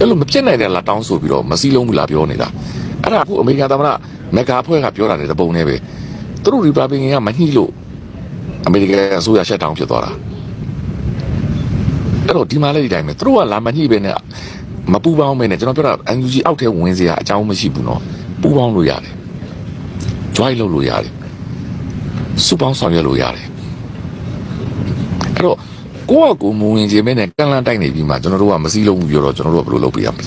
အဲ့လိုမဖြစ်နိုင်တဲ့လားတောင်းဆိုပြီးတော့မစည်းလုံးဘူးလားပြောနေတာအဲ့ဒါအခုအမေရိကန်သမ္မတမက်ဂါဖွဲ့ကပြောတာတဲ့တပုံနဲ့ပဲသူတို့ရီပတ်ဘလစ်ကန်ကမညှိလို့အမေရိကန်အစိုးရရှက်တောင်းဖြစ်သွားတာအဲ့တော့ဒီမှာလည်းဒီတိုင်းပဲသူတို့ကလာမညှိပဲနဲ့မပူပေါင်းပဲနဲ့ကျွန်တော်ပြောတာ NUG အောက်ထဲဝင်စရာအကြောင်းမရှိဘူးနော်ပူပေါင်းလို့ရတယ် join လုပ်လို့ရတယ်စုပေါင်းဆောင်ရွက်လို့ရတယ်အဲ့တော့ ကိုယ့်အကူမဝင်ခြင်းပဲနဲ့ကန့်လန့်တိုက်နေပြီးမှကျွန်တော်တို့ကမစည်းလုံးဘူးပြောတော့ကျွန်တော်တို့ကဘယ်လိုလုပ်ပြရမလဲ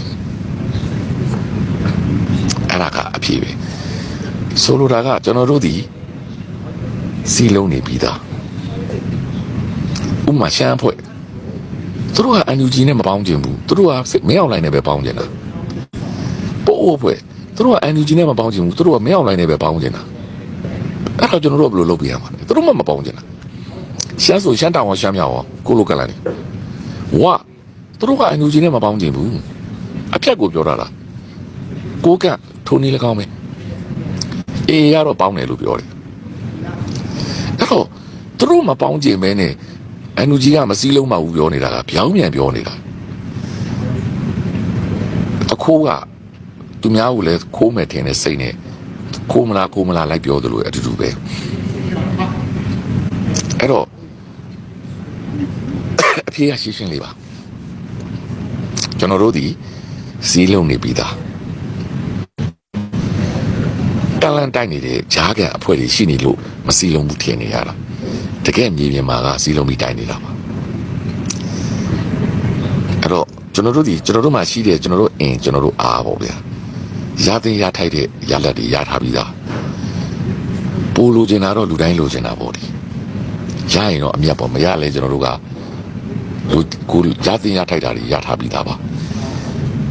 အဲ့ဒါကအဖြစ်ပဲဆိုလိုတာကကျွန်တော်တို့ဒီစီလုံးနေပြီးသားဥပမာရှမ်းဖွဲ့သူတို့ကအန်ယူဂျီနဲ့မပေါင်းကျင်ဘူးသူတို့ကမင်းအောင်လိုင်းနဲ့ပဲပေါင်းကျင်တာပို့အိုးဖွဲ့သူတို့ကအန်ယူဂျီနဲ့မပေါင်းကျင်ဘူးသူတို့ကမင်းအောင်လိုင်းနဲ့ပဲပေါင်းကျင်တာအဲ့တော့ကျွန်တော်တို့ကဘယ်လိုလုပ်ပြရမှာလဲသူတို့မှမပေါင်းကျင်တာ ရှမ်းဆိုရှမ်းတောင်ရောရှမ်းမြောက်ရောကိုလိုကလန်နေဝါသူတို့ကအန်ယူဂျီနဲ့မပေါင်းကျင်ဘူးအဖြတ်ကိုပြောတာလားကိုကထိုးနေလည်းကောင်းမယ်အေးရတော့ပေါင်းတယ်လို့ပြောတယ်အဲ့တော့သူတို့မပေါင်းကျင်မဲနဲ့အန်ယူဂျီကမစည်းလုံးမဘူးပြောနေတာကဗျောင်းမြန်ပြောနေတာအခိုးကသူများကိုလည်းခိုးမယ်ထင်တဲ့စိတ်နဲ့ခိုးမလားခိုးမလားလိုက်ပြောသလိုအတူတူပဲအဲ့တော့အ ဖေကရှင်းရှင်းလေးပါကျွန်တော်တို့ဒီစီးလုံးနေပြီးသားတလန်တိုက်နေတဲ့ဂျားကန်အဖွဲ့တွေရှိနေလို့မစီလုံးဘူးထင်နေရတာတကယ်မြေပြင်မှာကစီလုံးပြီးတိုက်နေတာပါအဲ့တော့ကျွန်တော်တို့ဒီကျွန်တော်တို့မှာရှိတဲ့ကျွန်တော်တို့အင်ကျွန်တော်တို့အားပေါ့ဗျာရတဲ့ရထိုက်တဲ့ရလက်တွေရထားပြီးသားပိုးလိုချင်တာတော့လူတိုင်းလိုချင်တာပေါ့ဒီရရင်တော့အမြတ်ပေါ့မရလဲကျွန်တော်တို့ကလူ ကိုရတဲ့ရထိုက်တာတွေရထားပြီးသားပါ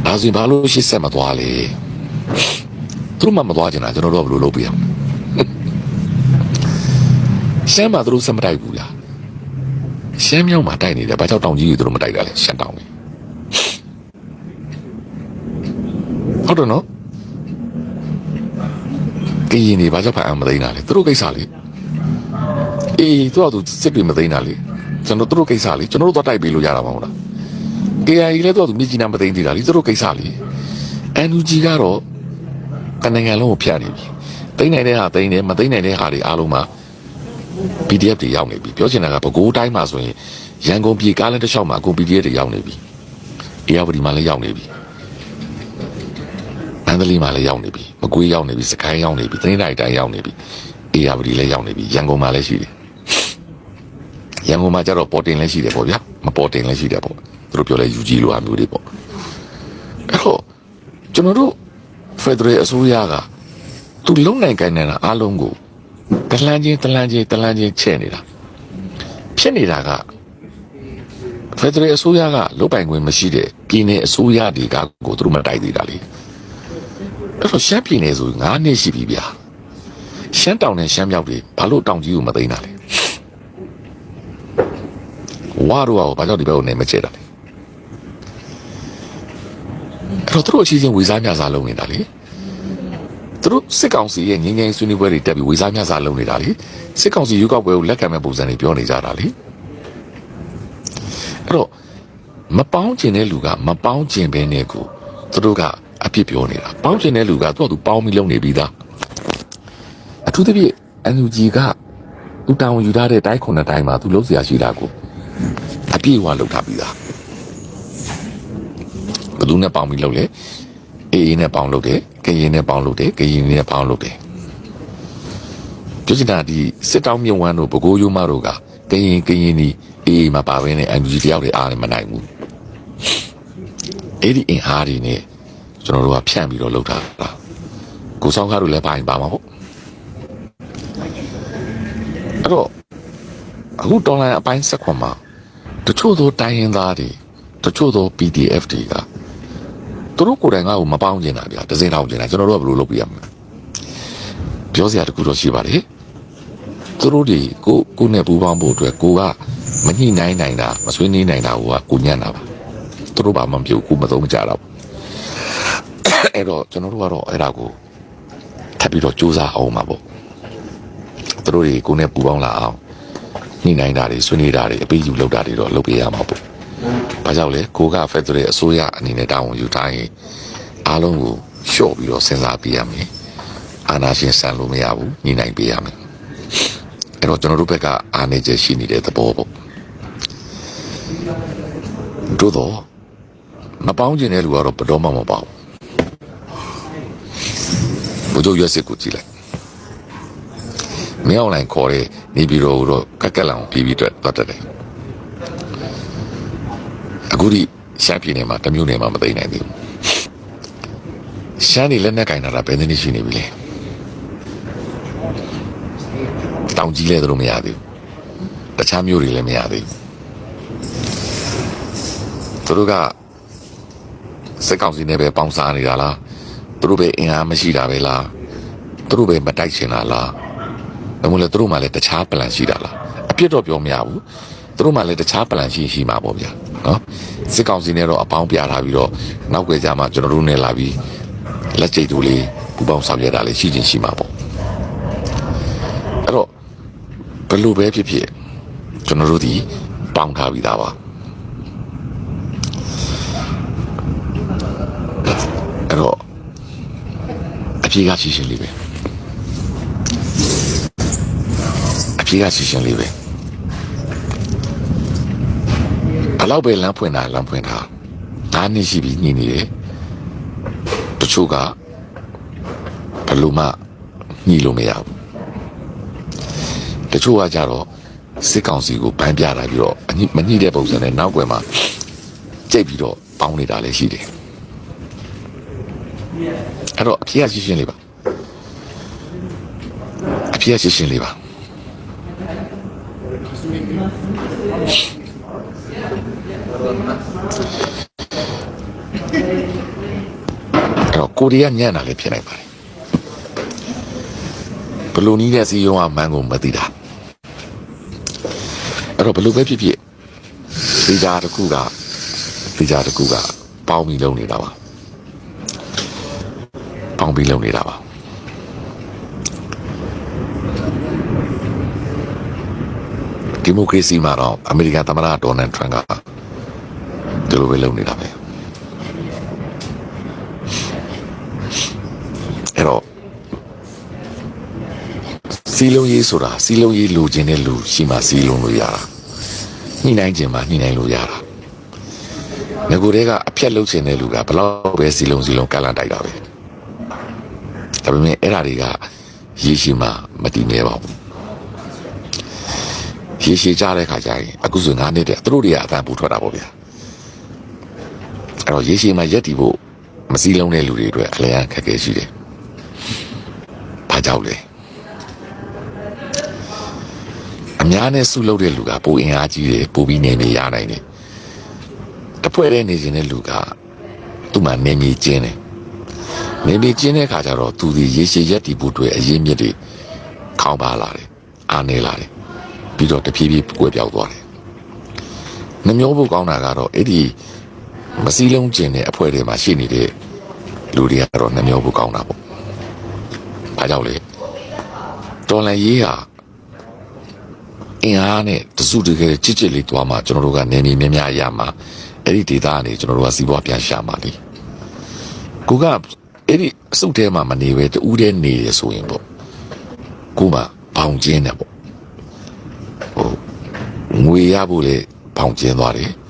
ဒါဆိုရင်ဘာလို့ရှစ်ဆက်မသွားလဲသူတို့မှမသွားချင်တာကျွန်တော်တို့ကဘယ်လိုလုပ်ပြရမလဲရှမ်းမှာသူတို့စက်မတိုက်ဘူးလားရှမ်းမြောက်မှာတိုက်နေတယ်ဘာကြောင့်တောင်ကြီးတွေသူတို့မတိုက်တာလဲရှမ်းတောင်တွေဟုတ်တယ်နော်ကရင်တွေဘာကြောင့်ဖန်အမသိနေတာလဲသူတို့ကိစ္စလေအေးသူကသူစစ်တွေမသိနေတာလေ ကျွန်တော်သူတို့ကိစ္စလေကျွန်တော်တို့တော့တိုက်ပေးလို့ရတာမဟုတ်လား KIA လည်းသူကသူမြစ်ကြီးနားမသိသေးတာလေသူတို့ကိစ္စလေ NUG ကတော့တနိုင်ငံလုံးကိုဖျက်နေပြီသိနိုင်တဲ့ဟာသိနေမသိနိုင်တဲ့ဟာတွေအားလုံးမှာ PDF တွေရောက်နေပြီပြောချင်တာကပဲကိုးတိုင်းမှာဆိုရင်ရန်ကုန်ပြည်ကားလမ်းတစ်လျှောက်မှာကို PDF တွေရောက်နေပြီအေရဝတီမှာလည်းရောက်နေပြီမန္တလေးမှာလည်းရောက်နေပြီမကွေးရောက်နေပြီစကိုင်းရောက်နေပြီသင်းတိုင်းတိုင်းရောက်နေပြီအေရဝတီလည်းရောက်နေပြီရန်ကုန်မှာလည်းရှိတယ် ရန်ကုန်မှာကျတော့ပေါ်တင်လည်းရှိတယ်ပေါ့ဗျာမပေါ်တင်လည်းရှိတယ်ပေါ့သူတို့ပြောလဲ UG လိုဟာမျိုးတွေပေါ့အဲ့တော့ကျွန်တော်တို့ Federal အစိုးရကသူလုံနိုင်ကိုင်းနေတာအားလုံးကိုတလန်းချင်းတလန်းချင်းတလန်းချင်းချဲ့နေတာဖြစ်နေတာကဖက်ဒရယ်အစိုးရကလုတ်ပိုင်ခွင့်မရှိတဲ့ပြည်နယ်အစိုးရတွေကကိုသူတို့မတိုက်သေးတာလေအဲ့တော့ရှမ်းပြည်နယ်ဆို9နှစ်ရှိပြီဗျာရှမ်းတောင်နဲ့ရှမ်းမြောက်တွေဘာလို့တောင်ကြီးကိုမသိမ်းတာလဲ ဝါတို့ကဘာကြောင့်ဒီဘက်ကိုနေမကျဲတာလဲအဲ့တော့သူတို့အချင်းချင်းဝေစားမြစားလုပ်နေတာလေသူတို့စစ်ကောင်စီရဲ့ငင်းငယ်ဆွေးနွေးပွဲတွေတက်ပြီးဝေစားမြစားလုပ်နေတာလေစစ်ကောင်စီရွေးကောက်ပွဲကိုလက်ခံမဲ့ပုံစံတွေပြောနေကြတာလေအဲ့တော့မပေါင်းကျင်တဲ့လူကမပေါင်းကျင်ပဲနဲ့ကိုသူတို့ကအပြစ်ပြောနေတာပေါင်းကျင်တဲ့လူကသူ့အတူပေါင်းပြီးလုပ်နေပြီးသားအထူးသဖြင့် NUG ကသူတောင်ယူထားတဲ့တိုင်းခုနှစ်တိုင်းမှာသူလုံးစရာရှိတာကို ပြည့်အဝလုပ်ထားပြီးသားဘယ်သူနဲ့ပေါင်းပြီးလုပ်လဲအေးအေးနဲ့ပေါင်းလုပ်တယ်ကရင်နဲ့ပေါင်းလုပ်တယ်ကရင်နဲ့ပေါင်းလုပ်တယ်ပြောချင်တာဒီစစ်တောင်းမြုံဝမ်းတို့ဘကိုးရိုးမတို့ကကရင်ကရင်ဒီအေးအေးမှာပါပဲနဲ့ NUG တယောက်တွေအားလည်းမနိုင်ဘူးအဲ့ဒီအင်အားတွေနဲ့ကျွန်တော်တို့ကဖြန့်ပြီးတော့လုပ်တာလားကိုဆောင်ကားတို့လည်းပါရင်ပါမှာပေါ့အဲ့တော့အခုတော်လိုင်းအပိုင်းဆက်ခွန်မှာ တချို့သောတိုင်းရင်းသားတွေတချို့သော PDF တွေကသူတို့ကိုယ်တိုင်ကမပေါင်းကျင်တာဗျာဒဇင်ထောင်ကျင်တာကျွန်တော်တို့ကဘယ်လိုလုပ်ပြရမလဲပြောစရာတခုတော့ရှိပါလေသူတို့တွေကိုကိုနဲ့ပူပေါင်းဖို့အတွက်ကိုကမညှိနှိုင်းနိုင်တာမဆွေးနွေးနိုင်တာကကိုညံ့တာပါသူတို့ဘာမှမပြုတ်ကိုမသုံးကြတော့အဲ့တော့ကျွန်တော်တို့ကတော့အဲ့ဒါကိုထပ်ပြီးတော့စူးစမ်းအောင်ပါပေါ့သူတို့တွေကိုနဲ့ပူပေါင်းလာအောင် ညှိနှိုင်းတာတွေဆွေးနွေးတာတွေအပေးယူလုပ်တာတွေတော့လုပ်ပေးရမှာပေါ့ဘာကြောင့်လဲကိုကဖက်ဒရယ်အစိုးရအနေနဲ့တာဝန်ယူထားရင်အားလုံးကိုလျှော့ပြီးတော့စဉ်းစားပေးရမယ်အာဏာရှင်ဆန်လို့မရဘူးညီနိုင်ပေးရမယ်အဲ့တော့ကျွန်တော်တို့ဘက်ကအာဏာချက်ရှိနေတဲ့သဘောပေါ့တို့တော့မပေါင်းကျင်တဲ့လူကတော့ဘယ်တော့မှမပေါင်းဘူးဘုရားရွက်စစ်ကိုကြည့်လိုက် မင်းအွန်လိုင်းခေါ်တဲ့နေပြည်တော်ကိုတော့ကက်ကက်လောင်ပြီးပြီးတော့တတ်တယ်အခုဒီရှမ်းပြည်နယ်မှာတစ်မျိုးနယ်မှာမသိနိုင်သေးဘူးရှမ်းနေလက်နဲ့ကင်တာဘယ်နည်းရှိနေပြီလဲတောင်ကြီးလဲတို့မရသေးဘူးတခြားမျိုးတွေလည်းမရသေးဘူးသူတို့ကစစ်ကောင်စီနဲ့ပဲပေါင်းစားနေတာလားသူတို့ပဲအင်အားမရှိတာပဲလားသူတို့ပဲမတိုက်ချင်တာလား ဒါမှမဟုတ်သူတို့မှလည်းတခြားပလန်ရှိတာလားအပြစ်တော့ပြောမရဘူးသူတို့မှလည်းတခြားပလန်ရှိရှိမှာပေါ့ဗျာနော်စစ်ကောင်စီနဲ့တော့အပေါင်းပြထားပြီးတော့နောက်ွယ်ကြမှာကျွန်တော်တို့နဲ့လာပြီးလက်ကျိတ်တူလေးပူပေါင်းဆောင်ရွက်တာလေးရှိချင်းရှိမှာပေါ့အဲ့တော့ဘယ်လိုပဲဖြစ်ဖြစ်ကျွန်တော်တို့ဒီပေါင်းထားပြီးသားပါအဲ့တော့အပြေကရှိရှင်းလေးပဲ အပြေကရှိရှင်းလေးပဲဘယ်တော့ပဲလမ်းဖွင့်တာလမ်းဖွင့်တာဒါနှစ်ရှိပြီညင်နေတယ်တချို့ကဘယ်လိုမှညှိလို့မရဘူးတချို့ကကြတော့စစ်ကောင်စီကိုပန်းပြတာပြီးတော့အညိမညှိတဲ့ပုံစံနဲ့နောက်ွယ်မှာကြိတ်ပြီးတော့ပေါင်းနေတာလည်းရှိတယ်အဲ့တော့အပြေကရှင်းရှင်းလေးပါအပြေကရှင်းရှင်းလေးပါ အဲ့တော့ကိုရီးယားညံ့တာလည်းဖြစ်နိုင်ပါတယ်ဘလူနီးတဲ့စီယုံကမန်ကိုမသိတာအဲ့တော့ဘလူပဲဖြစ်ဖြစ်ဒီကြားတစ်ခုကဒီကြားတစ်ခုကပေါင်းပြီးလုံနေတာပါပေါင်းပြီးလုံနေတာပါ ဒီမိုကရေစီမှာတော့အမေရိကန်သမ္မတဒေါ်နယ်ထရန့်ကဒီလိုပဲလုပ်နေတာပဲအဲ့တော့စီလုံးရေးဆိုတာစီလုံးရေးလိုချင်တဲ့လူရှိမှစီလုံးလို့ရတာညှိနှိုင်းခြင်းမှညှိနှိုင်းလို့ရတာငကိုတွေကအဖြတ်လုပ်ချင်တဲ့လူကဘလောက်ပဲစီလုံးစီလုံးကန့်လန့်တိုက်တာပဲဒါပေမဲ့အဲ့ဓာတွေကရေရှိမှမတည်မြဲပါဘူး ရေရှည်ကြတဲ့ခါကျရင်အခုဆို9နှစ်တည်းသူတို့တွေကအတန်ပူထွက်တာပေါ့ဗျာအဲ့တော့ရေရှည်မှာရက်တည်ဖို့မစည်းလုံးတဲ့လူတွေအတွက်အလျံခက်ခဲရှိတယ်။ဘာကြောင့်လဲအများနဲ့စုလုပ်တဲ့လူကပိုအင်အားကြီးတယ်ပိုပြီးနေနေရနိုင်တယ်။တပွဲတဲ့နေခြင်းတဲ့လူကသူ့မှာနေမြေကျင်းတယ်။နေမြေကျင်းတဲ့ခါကျတော့သူဒီရေရှည်ရက်တည်ဖို့အတွက်အရေးမြစ်တွေခေါင်းပါလာတယ်။အားနေလာတယ်။ ပြီးတော့တဖြည်းဖြည်းကွယ်ပြောက်သွားတယ်။နှမျိုးဖို့ကောင်းတာကတော့အဲ့ဒီမစည်းလုံးကျင်တဲ့အဖွဲတွေမှာရှိနေတဲ့လူတွေကတော့နှမျိုးဖို့ကောင်းတာပေါ့။ဘာကြောင့်လဲ။တော်လန်ရေးဟာအင်အားနဲ့တစုတကယ်ချစ်ချစ်လေးတွားမှကျွန်တော်တို့ကနေနေများများရမှာအဲ့ဒီဒေတာကနေကျွန်တော်တို့ကစီးပွားပြန်ရှာမှာလေ။ကိုကအဲ့ဒီအစုထဲမှာမနေပဲတူးတဲ့နေရဆိုရင်ပေါ့။ကိုမှဘောင်ကျင်းတယ်ပေါ့။ ဟိုငွေရဖို့လေဘောင်ကျင်းသွားတယ်။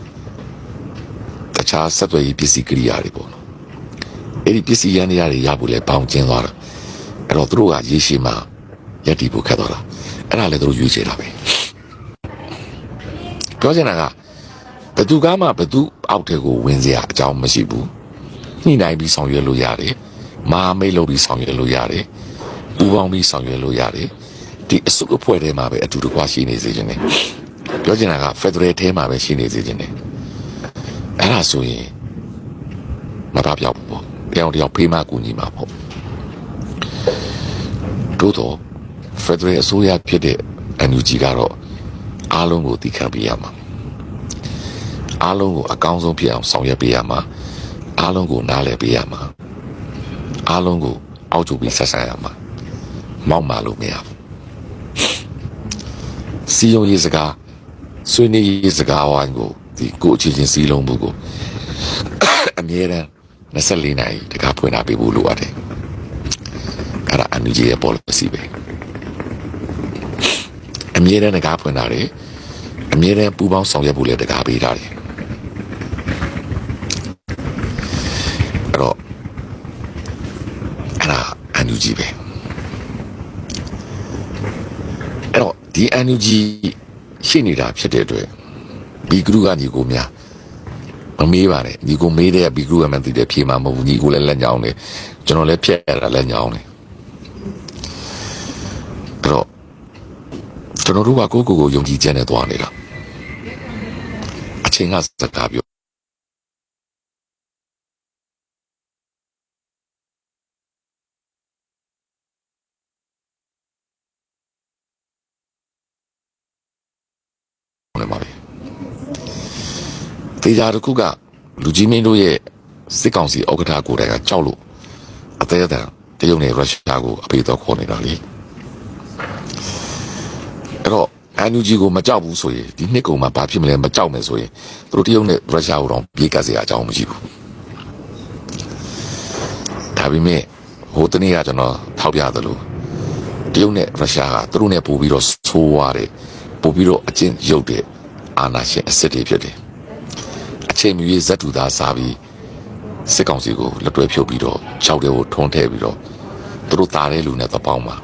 တခြားဆက်သွယ်ရေးပစ္စည်းကိရိယာတွေပေါ့နော်အဲ့ဒီပစ္စည်းရန်တွေရဖို့လဲပေါင်ကျင်းသွားတာအဲ့တော့သူတို့ကရေရှည်မှာရက်တီဖို့ခက်သွားတာအဲ့ဒါလည်းသူတို့ရွေးချယ်တာပဲပြောချင်တာကဘသူကမှဘသူအောက်ထဲကိုဝင်စရာအကြောင်းမရှိဘူးညှိနှိုင်းပြီးဆောင်ရွက်လို့ရတယ်မဟာမိတ်လုပ်ပြီးဆောင်ရွက်လို့ရတယ်ပူပေါင်းပြီးဆောင်ရွက်လို့ရတယ် ဒီအစုအဖွဲ့ထဲမှာပဲအတူတကွရှိနေစေခြင်းနဲ့ပြောချင်တာကဖက်ဒရယ်ထဲမှာပဲရှိနေစေခြင်းနဲ့အဲ့ဒါဆိုရင်မပါပြောက်ဘူးပေါ့တယောက်တယောက်ဖေးမကူညီမှာပေါ့တို့တော့ဖက်ဒရယ်အစိုးရဖြစ်တဲ့ NUG ကတော့အားလုံးကိုတည်ခံပေးရမှာအားလုံးကိုအကောင်းဆုံးဖြစ်အောင်ဆောင်ရွက်ပေးရမှာအားလုံးကိုနားလည်ပေးရမှာအားလုံးကိုအောက်ကျပြီးဆက်ဆံရမှာမောက်မာလို့မရဘူး စီယုံရေးစကားဆွေးနွေးရေးစကားဝိုင်းကိုဒီကိုယ့်အချင်းချင်းစီးလုံးမှုကိုအမြဲတမ်း24နာရီတကားဖွင့်တာပေးဖို့လိုအပ်တယ်အဲ့ဒါအန်ယူဂျီရဲ့ policy ပဲအမြဲတမ်းတကားဖွင့်တာတယ်အမြဲတမ်းပူပေါင်းဆောင်ရွက်ဖို့လည်းတကားပေးတာတယ်အဲ့တော့အဲ့ဒါအန်ယူဂျီပဲအဲ့တော့ ဒီအန်ယူဂျီရှိနေတာဖြစ်တဲ့အတွက်ဒီဂရုကညီကိုများမမေးပါနဲ့ညီကိုမေးတဲ့ဘီဂရုကမှန်တည်တယ်ဖြေမှာမဟုတ်ဘူးညီကိုလည်းလက်ညောင်းတယ်ကျွန်တော်လည်းဖြက်ရတာလက်ညောင်းတယ်အဲ့တော့ကျွန်တော်တို့ကကိုယ့်ကိုယ်ကိုယုံကြည်ချက်နဲ့သွားနေတာအချိန်ကစကားပြောနေပါပြီ တေချာတစ်ခုကလူကြီးမင်းတို့ရဲ့စစ်ကောင်စီဥက္ကဋ္ဌကိုယ်တိုင်ကကြောက်လို့အသေးအတန်တရုတ်နဲ့ရုရှားကိုအဖေတော်ခေါ်နေတာလေအဲ့တော့အန်ယူဂျီကိုမကြောက်ဘူးဆိုရင်ဒီနှစ်ကုန်မှာဘာဖြစ်မလဲမကြောက်မယ်ဆိုရင်သူတို့တရုတ်နဲ့ရုရှားကိုတော့ပြေးကပ်စရာအကြောင်းမရှိဘူးဒါပေမဲ့ဟိုတနေ့ကကျွန်တော်ထောက်ပြသလိုတရုတ်နဲ့ရုရှားကသူတို့နဲ့ပို့ပြီးတော့ဆိုးွားတယ်ပို့ပြီးတော့အကျင့်ရုပ်တဲ့အာဏာရှင်အစ်စ်တွေဖြစ်တယ် အချိန်မီဇက်တူသားစားပြီးစစ်ကောင်စီကိုလက်တွဲဖြုတ်ပြီးတော့ခြောက်တဲ့ကိုထုံးထည့်ပြီးတော့သူတို့တာတဲ့လူနဲ့တော့ပေါင်းပါ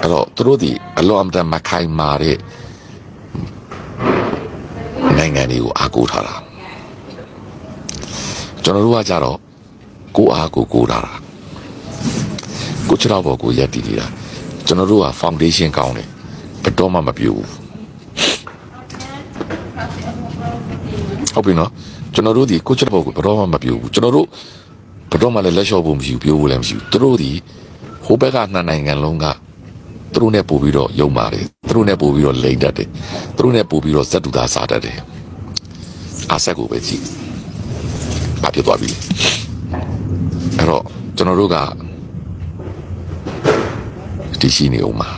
အဲ့တော့သူတို့ဒီအလောအမတမခိုင်မာတဲ့နိုင်ငံတွေကိုအားကိုးထားတာကျွန်တော်တို့ကကြတော့ကိုယ်အားကိုယ်ကိုးထားတာကိုယ်ချတော့ဘောကိုရက်တည်နေတာကျွန်တော်တို့က foundation ကောင်းတယ်ဘယ်တော့မှမပြိုးဘူး ဟုတ်ပြီနော်ကျွန်တော်တို့ဒီကိုချက်ဘောကိုဘယ်တော့မှမပြောဘူးကျွန်တော်တို့ဘယ်တော့မှလည်းလက်လျှော့ဖို့မရှိဘူးပြောဖို့လည်းမရှိဘူးသူတို့ဒီဟိုဘက်ကနှစ်နိုင်ငံလုံးကသူတို့နဲ့ပို့ပြီးတော့ယုံပါတယ်သူတို့နဲ့ပို့ပြီးတော့လိမ့်တတ်တယ်သူတို့နဲ့ပို့ပြီးတော့ဇက်တူသားစားတတ်တယ်အားဆက်ကိုပဲကြည့်ဘာဖြစ်သွားပြီလဲအဲ့တော့ကျွန်တော်တို့ကဒီရှိနေအောင်ပါ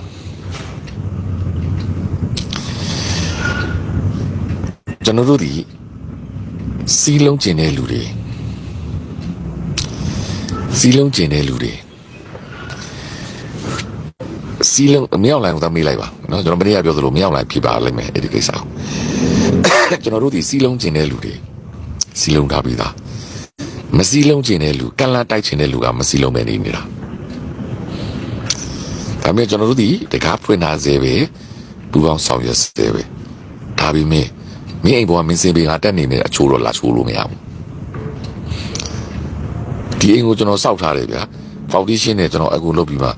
ကျွန်တော်တို့ဒီ စီးလုံးကျင်တဲ့လူတွေစီးလုံးကျင်တဲ့လူတွေစီးလုံးမရောက်လိုက်တော့မေးလိုက်ပါနော်ကျွန်တော်မနေ့ကပြောသလိုမရောက်လိုက်ဖြစ်ပါလိမ့်မယ်အဲ့ဒီကိစ္စကိုကျွန်တော်တို့ဒီစီးလုံးကျင်တဲ့လူတွေစီးလုံးထားပြီးသားမစီးလုံးကျင်တဲ့လူကန်လာတိုက်ကျင်တဲ့လူကမစီးလုံးပဲနေနေတာဒါပေမဲ့ကျွန်တော်တို့ဒီတကားဖွင့်ထားစေပဲပူပေါင်းဆောင်ရွက်စေပဲဒါပေမဲ့ မင်းအိမ်ပေါ်ကမင်းစင်ပေကတက်နေနေအချိုးတော့လာချိုးလို့မရဘူးဒီအိမ်ကိုကျွန်တော်စောက်ထားတယ်ဗျာဖောင်ဒေးရှင်းနဲ့ကျွန်တော်အခုလုပ်ပြီးမှ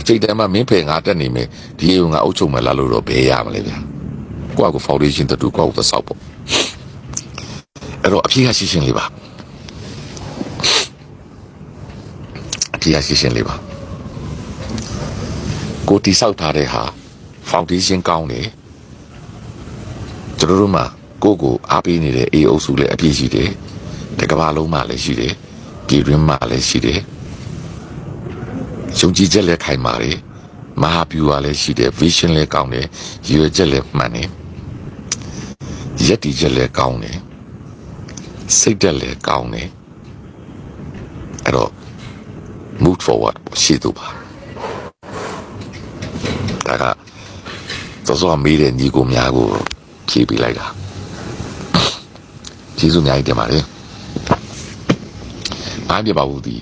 အချိန်တည်းမှမင်းဖေငါတက်နေမယ်ဒီအိမ်ကိုငါအုပ်ချုပ်မယ်လာလို့တော့ဘယ်ရမလဲဗျာကိုယ့်အကူဖောင်ဒေးရှင်းတူကိုယ့်အကူသစောက်ပေါ့အဲ့တော့အဖြေကရှင်းရှင်းလေးပါအဖြေကရှင်းရှင်းလေးပါကိုတီဆောက်ထားတဲ့ဟာဖောင်ဒေးရှင်းကောင်းတယ်ကျွန်တော်တို့မှာ ကိုယ့်ကိုအားပေးနေတဲ့အေးအုပ်စုလည်းအပြည့်ရှိတယ်တကဘာလုံးမှလည်းရှိတယ်ပြည်တွင်းမှလည်းရှိတယ်ယုံကြည်ချက်လည်းခိုင်မာတယ်မဟာဗျူဟာလည်းရှိတယ် vision လည်းကောင်းတယ်ရည်ရွယ်ချက်လည်းမှန်တယ်ယက်တီချက်လည်းကောင်းတယ်စိတ်ဓာတ်လည်းကောင်းတယ်အဲ့တော့ move forward ရှိသူပါဒါကသောစောမေးတဲ့ညီကိုများကိုဖြေပေးလိုက်တာ ကျေးဇူးအများကြီးတင်ပါတယ်အားပြပါဘူးဒီ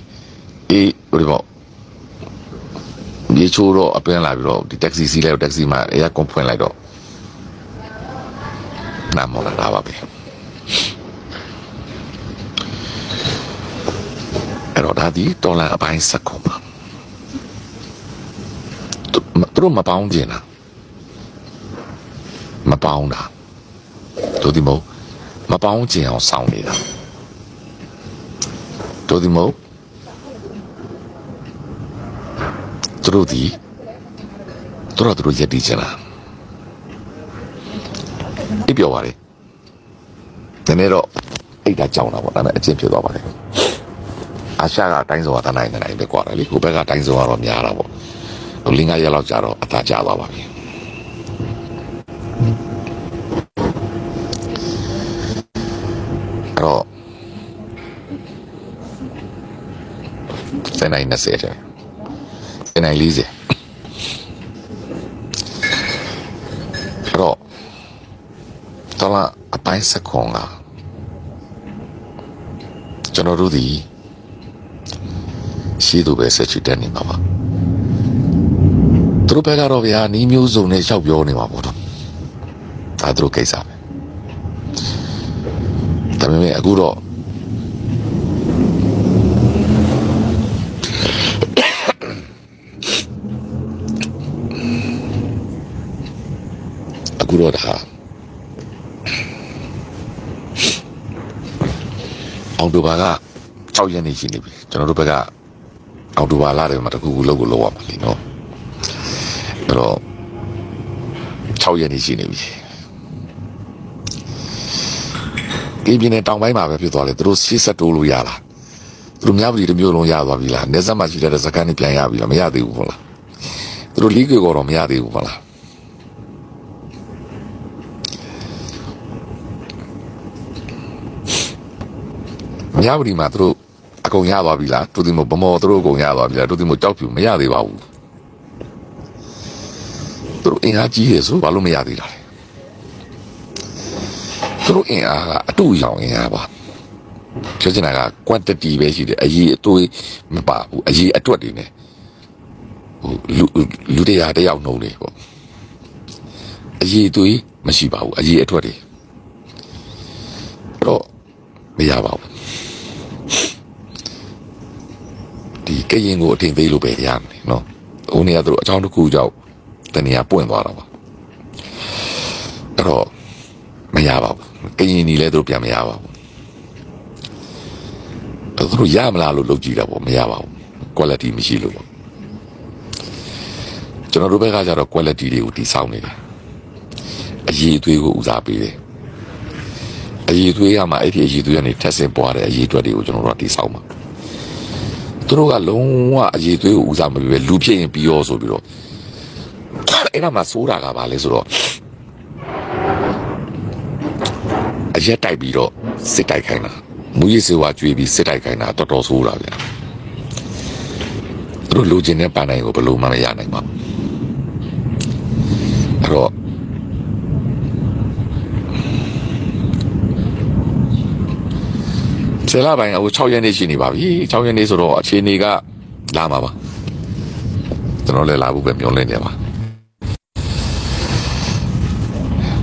အေးဟိုဒီပေါ့ဒီချိုးတော့အပင်းလာပြီးတော့ဒီတက္ကစီစီးလိုက်တော့တက္ကစီမှာအဲကွန်ဖွင့်လိုက်တော့နားမောလာတာပါပဲအဲ့တော့ဒါဒီဒေါ်လာအပိုင်းစက်ကုန်ပါသူသူတို့မပေါင်းကျင်တာမပေါင်းတာတို့ဒီမို့ မပေါင်းကျင်အောင်စောင့်နေတာတို့ဒီမို့သူတို့ဒီသူတို့တို့ရက်တီချင်လားဒီပြောပါလေနည်းနည်းတော့အိတ်တာကြောင်းတာပေါ့ဒါပေမဲ့အချင်းဖြစ်သွားပါလေအာရှကအတိုင်းဆိုတာတနိုင်တနိုင်ပဲကွာလေကိုဘက်ကအတိုင်းဆိုတော့များတာပေါ့လင်းကရက်လောက်ကြာတော့အသာကျသွားပါပြီ နေနေ့20တဲ့စနေနေ့40အဲ့တော့တော်လာအပိုင်းစခွန်ကကျွန်တော်တို့ဒီရှိသူပဲဆက်ချတက်နေမှာပါသူတို့ဘက်ကတော့ဗျာနီးမျိုးစုံနဲ့ရှောက်ပြောနေမှာပေါ့တော့ဒါသူတို့ကိစ္စပဲဒါပေမဲ့အခုတော့ တော့ဒါအောင်တူပါက6ရက်နေရှိနေပြီကျွန်တော်တို့ဘက်ကအောင်တူပါလာတယ်မှာတခုခုလောက်ကိုလောက်ရမှာလीနော်အဲ့တော့6ရက်နေရှိနေပြီဒီပြင်းနဲ့တောင်ပိုင်းမှာပဲဖြစ်သွားတယ်သူတို့ရှေ့ဆက်တိုးလို့ရလားသူတို့မြပရီတစ်မျိုးလုံးရသွားပြီလားနေဆက်မှာရှိတဲ့စကန်နဲ့ပြန်ရပြီလားမရသေးဘူးဟုတ်လားသူတို့လီးကွေကတော့မရသေးဘူးဟုတ်လား မြပရီမှာသူတို့အကုန်ရသွားပြီလားတူဒီမဗမောသူတို့အကုန်ရသွားပြီလားတူဒီမကြောက်ဖြူမရသေးပါဘူးသူတို့အင်အားကြီးတယ်ဆိုဘာလို့မရသေးတာလဲသူတို့အင်အားကအတူရောင်အင်အားပါပြောချင်တာက quantity ပဲရှိတယ်အရေးအသွေးမပါဘူးအရေးအတွက်တွေနဲ့ဟိုလူလူတရားတယောက်နှုံးနေပေါ့အရေးအသွေးမရှိပါဘူးအရေးအတွက်တွေအဲ့တော့မရပါဘူး ဒီကရင်ကိုအထင်သေးလို့ပဲရမယ်နော်။ဦးနေရသူတို့အချောင်းတစ်ခုကြောင့်တနေရာပွင့်သွားတာပါ။အဲ့တော့မရပါဘူး။ကရင်နီလည်းသူတို့ပြန်မရပါဘူး။သူတို့ရမလားလို့လုပ်ကြည့်တာပေါ့မရပါဘူး။ quality မရှိလို့ပေါ့။ကျွန်တော်တို့ဘက်ကကျတော့ quality တွေကိုတိစောင်းနေတယ်။အရေးအသွေးကိုဦးစားပေးတယ်။အရေးအသွေးကမှအဲ့ဒီအရေးအသွေးကနေထက်ဆင့်ပွားတဲ့အရေးအတွက်တွေကိုကျွန်တော်တို့ကတိစောင်းမှာ။ သူတို့ကလုံးဝအရေးသွေးကိုဦးစားမပေးပဲလူဖြစ်ရင်ပြီးရောဆိုပြီးတော့အဲ့ဒါမှစိုးတာကဘာလဲဆိုတော့အရက်တိုက်ပြီးတော့စစ်တိုက်ခိုင်းတာမူရည်စေဝါကျွေးပြီးစစ်တိုက်ခိုင်းတာတော်တော်ဆိုးတာဗျာသူတို့လူချင်းတဲ့ပန်းနိုင်ကိုဘယ်လိုမှမရနိုင်ပါဘူးအဲ့တော့ ဆယ်လပိုင်းအခု6ရက်နေ့ရှိနေပါပြီ6ရက်နေ့ဆိုတော့အခြေအနေကလာမှာပါကျွန်တော်လည်းလာဖို့ပဲမျှော်လင့်နေပါ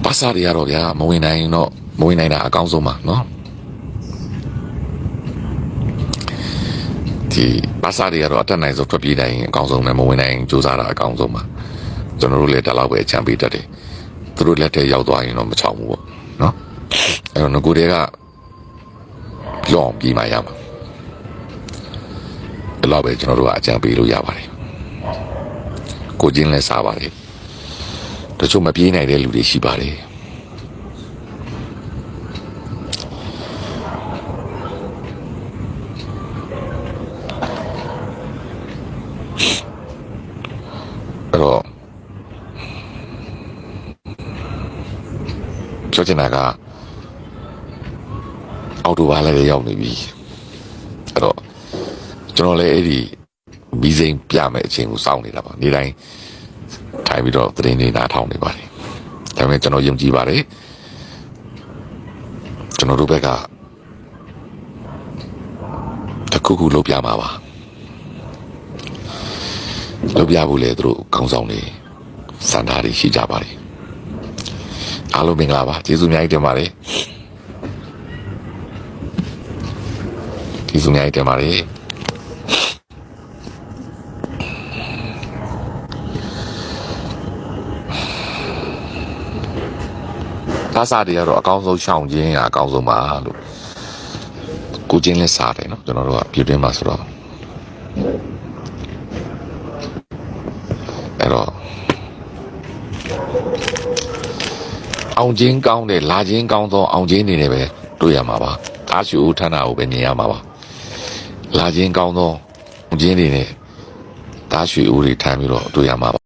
ပါစာတွေကတော့ဗျာမဝင်နိုင်တော့မဝင်နိုင်တာအကောင်းဆုံးပါနော်ဒီပါစာတွေကတော့အတက်နိုင်ဆုံးထွက်ပြေးနိုင်ရင်အကောင်းဆုံးပဲမဝင်နိုင်စူးစမ်းတာအကောင်းဆုံးပါကျွန်တော်တို့လည်းတလောက်ပဲအချမ်းပေးတတ်တယ်သူတို့လက်ထဲရောက်သွားရင်တော့မချောင်ဘူးပေါ့နော်အဲ့တော့ငကိုတွေက လောင်ပြီးမှရမှာဒီလောက်ပဲကျွန်တော်တို့ကအကြံပေးလို့ရပါတယ်ကိုချင်းလည်းစားပါတယ်တချို့မပြေးနိုင်တဲ့လူတွေရှိပါတယ်အဲ့တော့ပြောချင်တာက အော်တိုဘာလည်းရောက်နေပြီအဲ့တော့ကျွန်တော်လည်းအဲ့ဒီဘီစိန်ပြမယ်အချိန်ကိုစောင့်နေတာပါနေ့တိုင်းထိုင်ပြီးတော့သတင်းတွေနားထောင်နေပါတယ်ဒါပေမဲ့ကျွန်တော်ယုံကြည်ပါတယ်ကျွန်တော်တို့ဘက်ကတခုခုလုပ်ပြမှာပါလုပ်ပြဖို့လေသူတို့ကောင်းဆောင်နေစန္ဒာတွေရှိကြပါတယ်အားလုံးမင်္ဂလာပါကျေးဇူးအများကြီးတင်ပါတယ် ကျေးဇူးအများကြီးတင်ပါတယ်သားစားတွေကတော့အကောင်းဆုံးရှောင်ခြင်းကအကောင်းဆုံးပါလို့ကိုချင်းလည်းစားတယ်နော်ကျွန်တော်တို့ကပြည်တွင်းမှာဆိုတော့အဲ့တော့အောင်ချင်းကောင်းတယ်လာချင်းကောင်းသောအောင်ချင်းနေနဲ့ပဲတွေ့ရမှာပါအားရှိဦးထဏကိုပဲမြင်ရမှာပါ လာချင်းကောင်းသောအောင်ချင်းနေနဲ့တားရွှေဦးတွေထမ်းပြီးတော့တွေ့ရမှာပါ